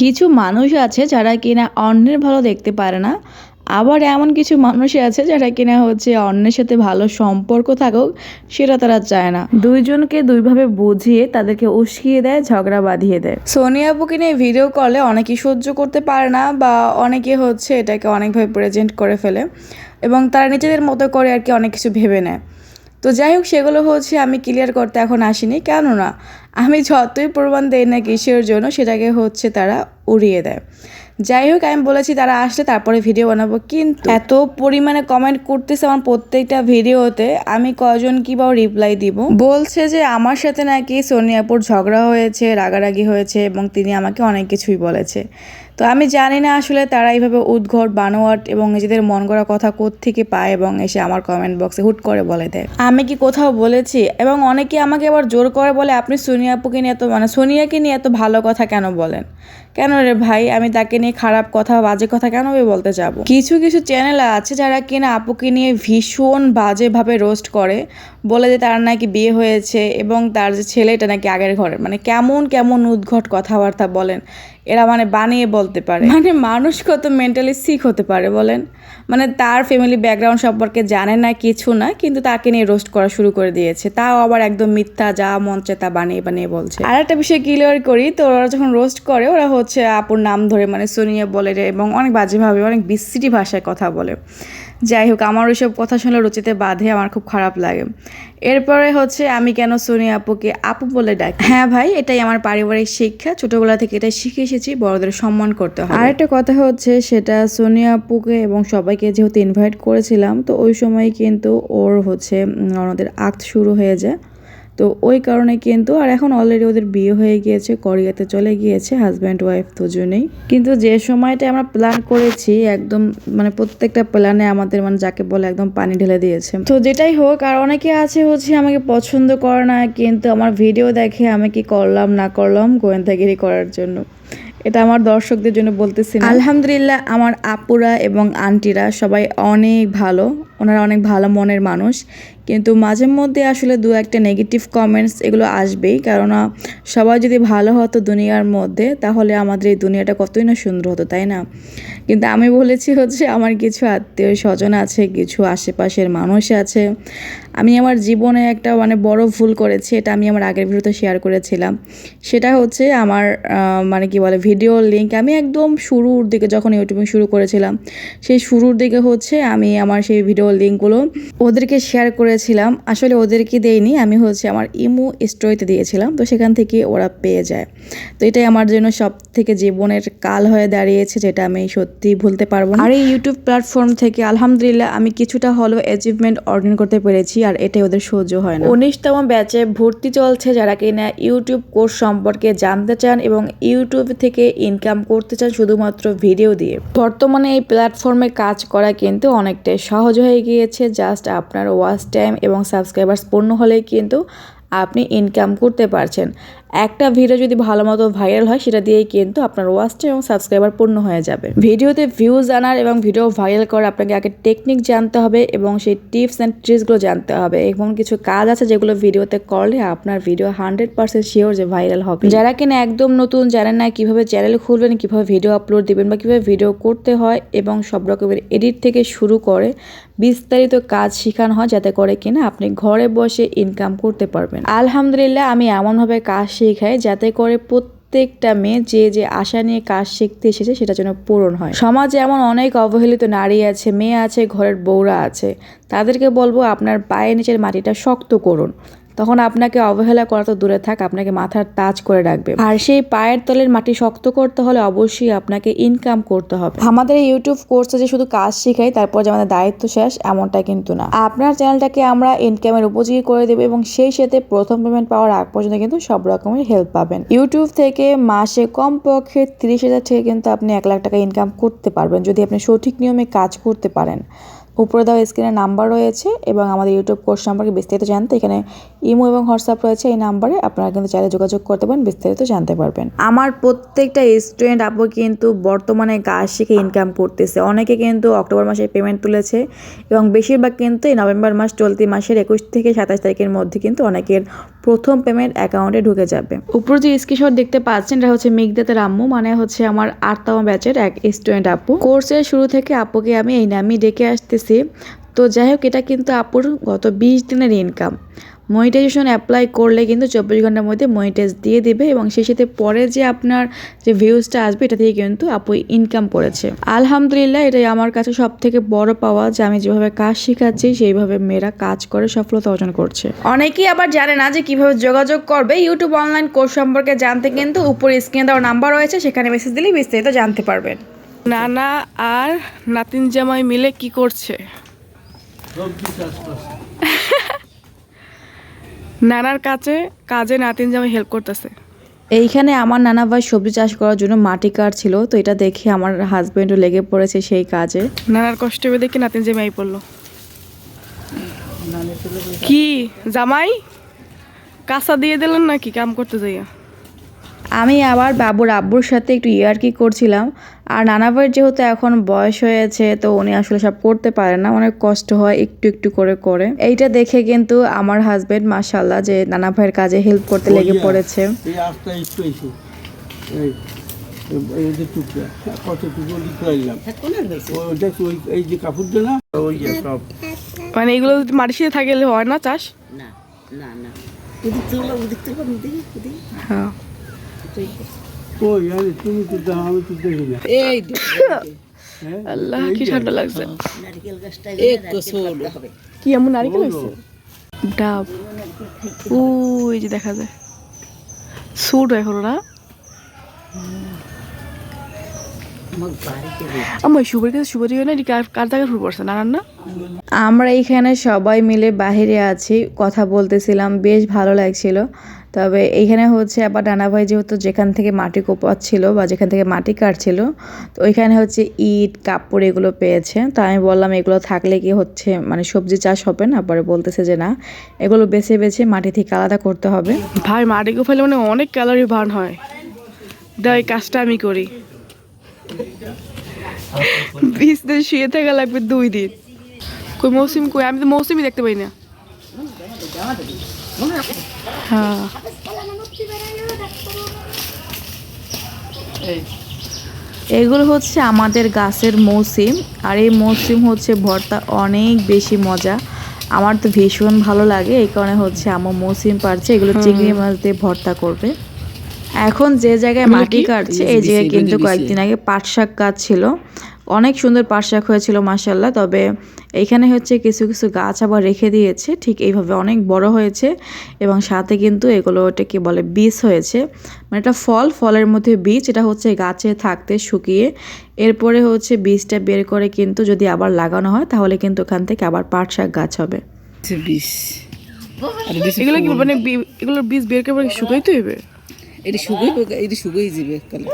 কিছু মানুষ আছে যারা কিনা অন্যের ভালো দেখতে পারে না। আবার এমন কিছু মানুষ আছে যারা কিনা হচ্ছে অন্যের সাথে ভালো সম্পর্ক থাকুক, সেটা তারা চায় না। দুইজনকে দুইভাবে বুঝিয়ে তাদেরকে উস্কিয়ে দেয়, ঝগড়া বাঁধিয়ে দেয়। সোনিয়া আপুকে নিয়ে ভিডিও কলে অনেকে সহ্য করতে পারে না বা অনেকে হচ্ছে এটাকে অনেকভাবে প্রেজেন্ট করে ফেলে এবং তারা নিজেদের মতো করে আর কি অনেক কিছু ভেবে নেয়। তো যাই হোক সেগুলো হচ্ছে আমি ক্লিয়ার করতে এখন আসিনি। কেননা, আমি যতই প্রমাণ দেই না কিসের জন্য, সেটাকে হচ্ছে তারা উড়িয়ে দেয়। যাই হোক আমি বলেছি তারা আসলে তারপরে ভিডিও বানাবো। কিন্তু এত পরিমাণে কমেন্ট করতেছে আমার প্রত্যেকটা ভিডিওতে আমি কজন কি বা রিপ্লাই দিব? বলছে যে, আমার সাথে নাকি সোনিয়াপুর ঝগড়া হয়েছে, রাগারাগি হয়েছে এবং তিনি আমাকে অনেক কিছুই বলেছে। তো আমি জানি না আসলে তারা এইভাবে উদ্ঘট, বানোয়াট এবং নিজেদের মন করা কথা থেকে পায় এবং এসে আমার কমেন্ট বক্সে হুট করে বলে দেয়। আমি কি কোথাও বলেছি? এবং অনেকে আমাকে আবার জোর করে বলে, আপনি সোনিয়া আপুকে নিয়ে এত মানে সোনিয়াকে নিয়ে এত ভালো কথা কেন বলেন? কেন রে ভাই? আমি তাকে নিয়ে খারাপ কথা, বাজে কথা কেন বলতে যাব? কিছু কিছু চ্যানেল আছে যারা কিনা আপুকে নিয়ে ভীষণ বাজেভাবে রোস্ট করে, বলে যে তার নাকি বিয়ে হয়েছে এবং তার যে ছেলেটা নাকি আগের ঘরের মানে কেমন কেমন উদ্ঘট কথাবার্তা বলেন। এরা মানে বানিয়ে বলতে পারে। মানে মানুষ কত মেন্টালি সিক হতে পারে বলেন? মানে তার ফ্যামিলি ব্যাকগ্রাউন্ড সম্পর্কে জানে না, কিছু না, কিন্তু তাকে নিয়ে রোস্ট করা শুরু করে দিয়েছে। তাও আবার একদম মিথ্যা যা মঞ্চে তা বানিয়ে বানিয়ে বলছে। আর একটা বিষয় ক্লিয়ার করি, তো ওরা যখন রোস্ট করে, ওরা হচ্ছে আপুর নাম ধরে মানে সোনিয়া বলে রে এবং অনেক বাজেভাবে, অনেক বিশ্রী ভাষায় কথা বলে। যাই হোক আমার ওইসব কথা শুনলে রুচিতে বাঁধে আমার খুব খারাপ লাগে। এরপরে হচ্ছে আমি কেন সোনি আপুকে আপু বলে ডাকি? হ্যাঁ ভাই এটাই আমার পারিবারিক শিক্ষা। ছোটবেলা থেকে এটা শিখে এসেছি বড়দের সম্মান করতে হয় আর একটা কথা হচ্ছে সেটা সোনি আপুকে এবং সবাইকে যেহেতু ইনভাইট করেছিলাম তো ওই সময় কিন্তু ওর হচ্ছে ওনাদের আক্ত শুরু হয়ে যায়। তো ওই কারণে কিন্তু, আর এখন অলরেডি ওদের বিয়ে হয়ে গিয়েছে, কোরিয়াতে চলে গিয়েছে হাজব্যান্ড ওয়াইফ দুজনেই। কিন্তু যে সময়টা আমরা প্ল্যান করেছি, একদম মানে প্রত্যেকটা প্ল্যানে আমাদের মানে যাকে বলে একদম পানি ঢেলে দিয়েছে। তো যেটাই হোক, আর অনেকে আছে হচ্ছে আমাকে পছন্দ করে না, কিন্তু আমার ভিডিও দেখে আমি কি করলাম, না করলাম, গোয়েন্দাগিরি করার জন্য। এটা আমার দর্শকদের জন্য বলতেছি আলহামদুলিল্লাহ, আমার আপুরা এবং আন্টিরা সবাই অনেক ভালো। ওনারা অনেক ভালো মনের মানুষ। কিন্তু মাঝে মধ্যে আসলে দু একটা নেগেটিভ কমেন্টস এগুলো আসবেই। কেননা সবাই যদি ভালো হতো দুনিয়ার মধ্যে, তাহলে আমাদের এই দুনিয়াটা কতই না সুন্দর হতো, তাই না? কিন্তু আমি বলেছি হচ্ছে আমার কিছু আত্মীয় স্বজন আছে, কিছু আশেপাশের মানুষ আছে। আমি আমার জীবনে একটা মানে বড় ভুল করেছি, এটা আমি আমার আগের ভিডিওতে শেয়ার করেছিলাম। সেটা হচ্ছে আমার মানে কি বলে ভিডিও লিঙ্ক আমি একদম শুরুর দিকে যখন ইউটিউবে শুরু করেছিলাম, সেই শুরুর দিকে হচ্ছে আমি আমার সেই ভিডিও লিঙ্কগুলো ওদেরকে শেয়ার করেছিলাম। আসলে ওদেরকে দেইনি আমি হচ্ছে আমার ইমো স্টোরিতে দিয়েছিলাম তো সেখান থেকে ওরা পেয়ে যায়। তো এটাই আমার জন্য সব থেকে জীবনের কাল হয়ে দাঁড়িয়েছে যেটা আমি সত্যি ভুলতে পারব আর এই ইউটিউব প্ল্যাটফর্ম থেকে আলহামদুলিল্লাহ আমি কিছুটা হলেও অ্যাচিভমেন্ট অর্জন করতে পেরেছি আর এটাই ওদের সহ্য হয় না। উনিশতম ব্যাচে ভর্তি চলছে যারা কিনা ইউটিউব কোর্স সম্পর্কে জানতে চান এবং ইউটিউব থেকে ইনকাম করতে চান শুধুমাত্র ভিডিও দিয়ে। বর্তমানে এই প্ল্যাটফর্মে কাজ করা কিন্তু অনেকটাই সহজ হয়ে গিয়েছে জাস্ট আপনার ওয়াচ টাইম এবং সাবস্ক্রাইবার্স পূর্ণ হলেই কিন্তু আপনি ইনকাম করতে পারছেন। একটা ভিডিও যদি ভালো মতো ভাইরাল হয়, সেটা দিয়েই কিন্তু আপনার ওয়াচ টাইম এবং সাবস্ক্রাইবার পূর্ণ হয়ে যাবে। ভিডিওতে ভিউজ আনার এবং ভিডিও ভাইরাল করার আপনাকে আগে টেকনিক জানতে হবে এবং সেই টিপস অ্যান্ড ট্রিক্সগুলো জানতে হবে। এবং কিছু কাজ আছে যেগুলো ভিডিওতে করলে আপনার ভিডিও হান্ড্রেড পার্সেন্ট শিওর যে ভাইরাল হবে। যারা কিনা একদম নতুন জানেন না কীভাবে চ্যানেল খুলবেন, কীভাবে ভিডিও আপলোড দিবেন বা কীভাবে ভিডিও করতে হয় এবং সব রকমের এডিট থেকে শুরু করে বিস্তারিত কাজ শেখানো হয়, যাতে করে কিনা আপনি ঘরে বসে ইনকাম করতে পারবেন। আলহামদুলিল্লাহ, আমি এমনভাবে কাজ শেখাই যাতে করে প্রত্যেকটা মেয়ে যে যে আশা নিয়ে কাজ শিখতে এসেছে সেটা যেন পূরণ হয়। সমাজে এমন অনেক অবহেলিত নারী আছে, মেয়ে আছে, ঘরের বউরা আছে। তাদেরকে বলব আপনার পায়ে নিচের মাটিটা শক্ত করুন। তখন আপনাকে অবহেলা করা তো দূরে থাক, আপনাকে মাথার তাজ করে রাখবে। আর সেই পায়ের তলের মাটি শক্ত করতে হলে অবশ্যই আপনাকে ইনকাম করতে হবে। আমাদের ইউটিউব কোর্সে যে শুধু কাজ শিখাই, তারপর যে আমাদের দায়িত্ব শেষ, এমনটা কিন্তু না। আপনার চ্যানেলটাকে আমরা ইনকামের উপযোগী করে দেবো এবং সেই সাথে প্রথম পেমেন্ট পাওয়ার আগ পর্যন্ত কিন্তু সব রকমের হেল্প পাবেন। ইউটিউব থেকে মাসে কমপক্ষে তিরিশ হাজার থেকে কিন্তু আপনি এক লাখ টাকা ইনকাম করতে পারবেন, যদি আপনি সঠিক নিয়মে কাজ করতে পারেন। উপরে দেওয়া স্ক্রিনে নাম্বার রয়েছে এবং আমাদের ইউটিউব কোর্স সম্পর্কে বিস্তারিত জানতে এখানে ইমো এবং হোয়াটসঅ্যাপ রয়েছে এই নাম্বারে আপনারা কিন্তু চাইলে যোগাযোগ করতে পারেন বিস্তারিত জানতে পারবেন। আমার প্রত্যেকটা স্টুডেন্ট আপু কিন্তু বর্তমানে কাজ শিখে ইনকাম করতেছে। অনেকে কিন্তু অক্টোবর মাসে পেমেন্ট তুলেছে এবং বেশিরভাগ কিন্তু এই নভেম্বর মাস চলতি মাসের একুশ থেকে সাতাশ তারিখের মধ্যে কিন্তু অনেকের প্রথম পেমেন্ট অ্যাকাউন্টে ঢুকে যাবে। উপরে যে স্ক্রিনশট দেখতে পাচ্ছেন এটা হচ্ছে মিগদাতের আম্মু মানে হচ্ছে আমার আটতম ব্যাচের এক স্টুডেন্ট আপু। কোর্সের শুরু থেকে আপুকে আমি এই নামই ডেকে আসতেছি। তো যাই হোক এটা কিন্তু আপুর গত বিশ দিনের ইনকাম মনিটাইজেশন অ্যাপ্লাই করলে কিন্তু চব্বিশ ঘণ্টার মধ্যে মনিটাইজ দিয়ে দেবে এবং সেই সাথে পরে যে আপনার যে ভিউজটা আসবে, এটা থেকে কিন্তু আপু ইনকাম করেছে আলহামদুলিল্লাহ, এটাই আমার কাছে সব থেকে বড় পাওয়া যে আমি যেভাবে কাজ শেখাচ্ছি, সেইভাবে মেয়েরা কাজ করে, সফলতা অর্জন করছে। অনেকেই আবার জানে না যে কীভাবে যোগাযোগ করবে। ইউটিউব অনলাইন কোর্স সম্পর্কে জানতে কিন্তু উপরে স্ক্রিনে দেওয়ার নাম্বার রয়েছে, সেখানে মেসেজ দিলেই বিস্তারিত জানতে পারবেন। নানা আর নাতিন জামাই মিলে কি করছে? নানার কাছে কাজে নাতিন জামাই হেল্প করতেছে। এইখানে আমার নানা ভাই সবজি চাষ করার জন্য মাটি কাটছিল তো এটা দেখে আমার হাজবেন্ডও লেগে পড়েছে সেই কাজে। নানার কষ্ট দেখি নাতিন জামাই পড়ল? কি জামাই? কাঁচা দিয়ে দিলেন নাকি? কাম করতে যাইয়া। আমি আবার বাবুর আব্বুর সাথে একটু ইয়ার্কি করছিলাম আর নানা ভাইয়ের যেহেতু এখন বয়স হয়েছে তো উনি আসলে সব করতে পারে না। অনেক কষ্ট হয় একটু একটু করে করে। এইটা দেখে কিন্তু আমার হাজবেন্ড মাসাল্লাহ যে নানা ভাইয়ের কাজে হেল্প করতে লেগে পড়েছে। এই আস্তে একটু এসে। এই এই যে টুকরা কত টুকরো লিখে রাখলাম ওইটা ওই এই যে কাপড়টা না ওই যে সব। মানে এগুলো যদি মাটির সাথে থাকলে হয় না চাষ? না না না। হ্যাঁ। ওই আরে তুমি তো দাও আমি তো দেখি না। এই হ্যাঁ? আল্লাহ কি ঠান্ডা লাগছে। নারকেল গাছটা একটু ছোট কি এমন নারিকেল হয়েছে? ডাব। ওই যে দেখা যায়। সুট এখন না? আমার কাছে না কার আমরা এইখানে সবাই মিলে বাহিরে আছি কথা বলতেছিলাম বেশ ভালো লাগছিল। তবে এইখানে হচ্ছে আবার নানা ভাই যেহেতু যেখান থেকে মাটি কোপাচ্ছিল বা যেখান থেকে মাটি কাটছিল তো ওইখানে হচ্ছে ইট কাপড় এগুলো পেয়েছে। তো আমি বললাম এগুলো থাকলে কি হচ্ছে মানে সবজি চাষ হবে না? পরে বলতেছে যে না এগুলো বেছে বেছে মাটি থেকে আলাদা করতে হবে। ভাই মাটি ফেলে মানে অনেক ক্যালোরি বার্ন হয়। এই কাজটা আমি করি। বিশ দিন শুয়ে থাকা লাগবে দুই দিন। কই মৌসুম কই? আমি তো মৌসুমই দেখতে পাই না। হ্যাঁ। এগুলো হচ্ছে আমাদের গাছের মৌসুম আর এই মৌসুম হচ্ছে ভর্তা অনেক বেশি মজা। আমার তো ভীষণ ভালো লাগে এই কারণে হচ্ছে আমার মৌসুম পারছে। এগুলো চিংড়ি মাছ দিয়ে ভর্তা করবে। এখন যে জায়গায় মাটি কাটছে এই জায়গায় কিন্তু কয়েকদিন আগে পাট শাক গাছ ছিল। অনেক সুন্দর পাট শাক হয়েছিল মাসাল্লাহ তবে এইখানে হচ্ছে কিছু কিছু গাছ আবার রেখে দিয়েছে। ঠিক এইভাবে অনেক বড় হয়েছে এবং সাথে কিন্তু এগুলো কি বলে বীজ হয়েছে। মানে এটা ফল ফলের মধ্যে বীজ এটা হচ্ছে গাছে থাকতে শুকিয়ে। এরপরে হচ্ছে বীজটা বের করে কিন্তু যদি আবার লাগানো হয় তাহলে কিন্তু ওখান থেকে আবার পাট শাক গাছ হবে। বিষ এগুলো কি মানে বি- এগুলোর বীজ বের করে শুকাইতে হইবে? এটি শুভই এটি শুভই যাবে কালে।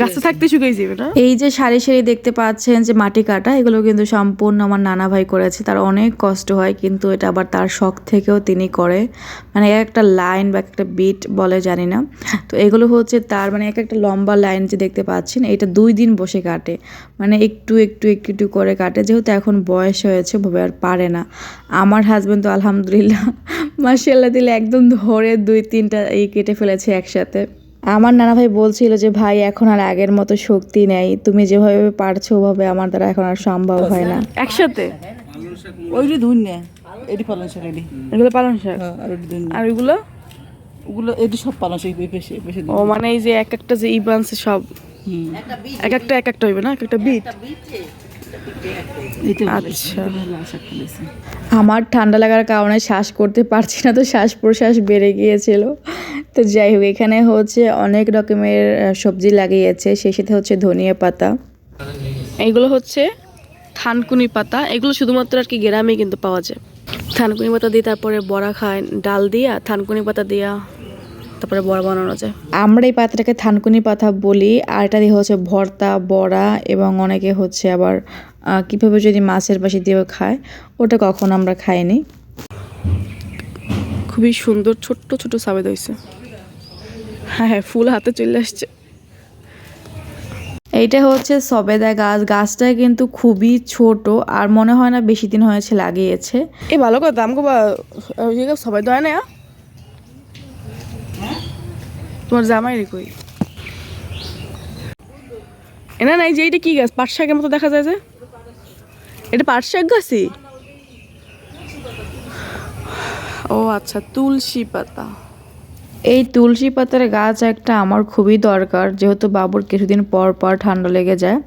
গাছে থাকতে শুকাই যাবে না? এই যে সারি সারি দেখতে পাচ্ছেন যে মাটি কাটা এগুলো কিন্তু সম্পূর্ণ আমার নানা ভাই করেছে। তার অনেক কষ্ট হয় কিন্তু এটা আবার তার শখ থেকেও তিনি করে। মানে এক একটা লাইন বা একটা বিট বলে জানি না। তো এগুলো হচ্ছে তার মানে এক একটা লম্বা লাইন যে দেখতে পাচ্ছেন এটা দুই দিন বসে কাটে। মানে একটু একটু একটু একটু করে কাটে। যেহেতু এখন বয়স হয়েছে ভাবে আর পারে না। আমার হাজবেন্ড তো আলহামদুলিল্লাহ মার্শাল্লাহ দিলে একদম ধরে দুই তিনটা এই কেটে ফেলেছে একসাথে। আমার নানা ভাই বলছিল যে ভাই এখন আর আগের মতো শক্তি নেই। তুমি যেভাবে পারছ ওভাবে আমার দ্বারা এখন আর সম্ভব হয় না। একসাথে? ওইটি ধুন না এটি পালন শাক এটি। এগুলো পালন শাক? আর ওটি ধুন আর ওইগুলো? ওগুলো এটি সব পালন শাক এই পেশে পেশে ও মানে এই যে এক একটা যে ই সব। এক একটা এক একটা হইবে না? এক একটা বিট আচ্ছা। আমার ঠান্ডা লাগার কারণে শ্বাস করতে পারছি না তো শ্বাস প্রশ্বাস বেড়ে গিয়েছিল। তো যাই হোক এখানে হচ্ছে অনেক রকমের সবজি লাগিয়েছে। সেই সাথে হচ্ছে ধনিয়া পাতা। এগুলো হচ্ছে থানকুনি পাতা। এগুলো শুধুমাত্র আর কি গ্রামে কিন্তু পাওয়া যায়। থানকুনি পাতা দিয়ে তারপরে বড়া খায় ডাল দিয়া থানকুনি পাতা দিয়া তারপরে বড়া বানানো যায়। আমরা এই পাতাটাকে থানকুনি পাতা বলি আর এটা দিয়ে হচ্ছে ভর্তা বড়া এবং অনেকে হচ্ছে আবার কীভাবে যদি মাছের পাশে দিয়েও খায় ওটা কখনো আমরা খাইনি। খুবই সুন্দর ছোট্ট ছোট সাবেদ হয়েছে। হ্যাঁ হ্যাঁ ফুল হাতে চলে আসছে। এইটা হচ্ছে সবেদা গাছ। গাছটা কিন্তু খুবই ছোট আর মনে হয় না বেশি দিন হয়েছে লাগিয়েছে। এই ভালো কথা আমাকে বা সবাই দয় না তোমার জামাই কই? এনা নাই যে এটা কি গাছ? পাট শাকের মতো দেখা যায় যে? এটা পাট শাক গাছই? ও আচ্ছা তুলসী পাতা। এই তুলসী পাতার গাছ একটা আমার খুবই দরকার, যেহেতু বাবুর কিছুদিন পর পর ঠান্ডা লেগে যায়।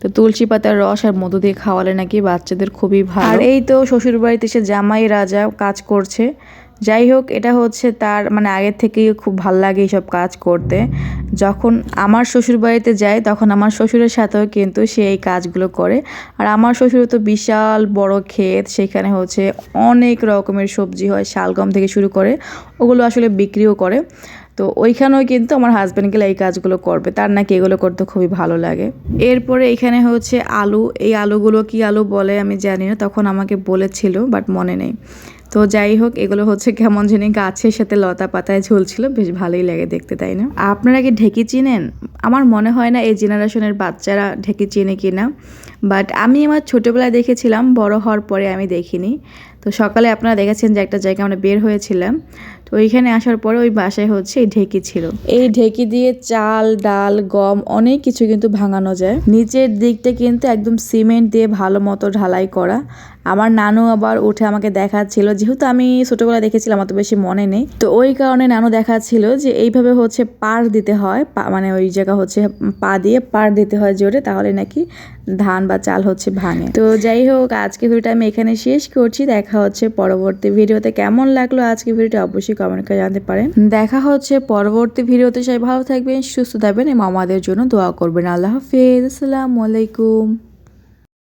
তো তুলসী পাতার রস আর মধু দিয়ে খাওয়ালে নাকি বাচ্চাদের খুবই ভালো। আর এই তো শ্বশুর বাড়িতে এসে জামাই রাজা কাজ করছে যাই হোক, এটা হচ্ছে তার মানে আগের থেকেই খুব ভালো লাগে এইসব কাজ করতে। যখন আমার শ্বশুর বাড়িতে যায়, তখন আমার শ্বশুরের সাথেও কিন্তু সে এই কাজগুলো করে। আর আমার শ্বশুর তো বিশাল বড় ক্ষেত, সেখানে হচ্ছে অনেক রকমের সবজি হয়, শালগম থেকে শুরু করে, ওগুলো আসলে বিক্রিও করে। তো ওইখানেও কিন্তু আমার হাজব্যান্ড গেলে এই কাজগুলো করবে, তার নাকি এগুলো করতে খুবই ভালো লাগে। এরপরে এখানে হচ্ছে আলু, এই আলুগুলো কি আলু বলে আমি জানি না, তখন আমাকে বলেছিল বাট মনে নেই। তো যাই হোক, এগুলো হচ্ছে কেমন জানি গাছের সাথে লতা পাতায় ঝুলছিল, বেশ ভালোই লাগে দেখতে, তাই না? আপনারা কি ঢেকি চিনেন? আমার মনে হয় না এই জেনারেশনের বাচ্চারা ঢেকি চিনে কিনা। বাট আমি আমার ছোটোবেলায় দেখেছিলাম, বড় হওয়ার পরে আমি দেখিনি। তো সকালে আপনারা দেখেছেন যে একটা জায়গায় আমরা বের হয়েছিলাম। তো ওইখানে আসার পরে ওই বাসায় হচ্ছে এই ঢেকি ছিল। এই ঢেকি দিয়ে চাল, ডাল, গম অনেক কিছু কিন্তু ভাঙানো যায়। নিচের দিকটা কিন্তু একদম সিমেন্ট দিয়ে ভালো মতো ঢালাই করা। আমার নানু আবার উঠে আমাকে দেখাচ্ছিল। যেহেতু আমি ছোটোবেলায় দেখেছিলাম, অত বেশি মনে নেই। তো ওই কারণে নানু দেখাচ্ছিল যে এইভাবে হচ্ছে পার দিতে হয়। মানে ওই জায়গা হচ্ছে পা দিয়ে পার দিতে হয় জোরে, তাহলে নাকি ধান বা চাল হচ্ছে ভাঙে। তো যাই হোক, আজকে ভিডিওটা আমি এখানে শেষ করছি। দেখা হচ্ছে পরবর্তী ভিডিওতে। কেমন লাগল আজকে ভিডিওটা অবশ্যই কমেন্ট করে জানতে পারেন। দেখা হচ্ছে পরবর্তী ভিডিওতে। সবাই ভালো থাকবেন, সুস্থ থাকবেন এবং আমাদের জন্য দোয়া করবেন। আল্লাহ হাফেজ। আসসালামু আলাইকুম।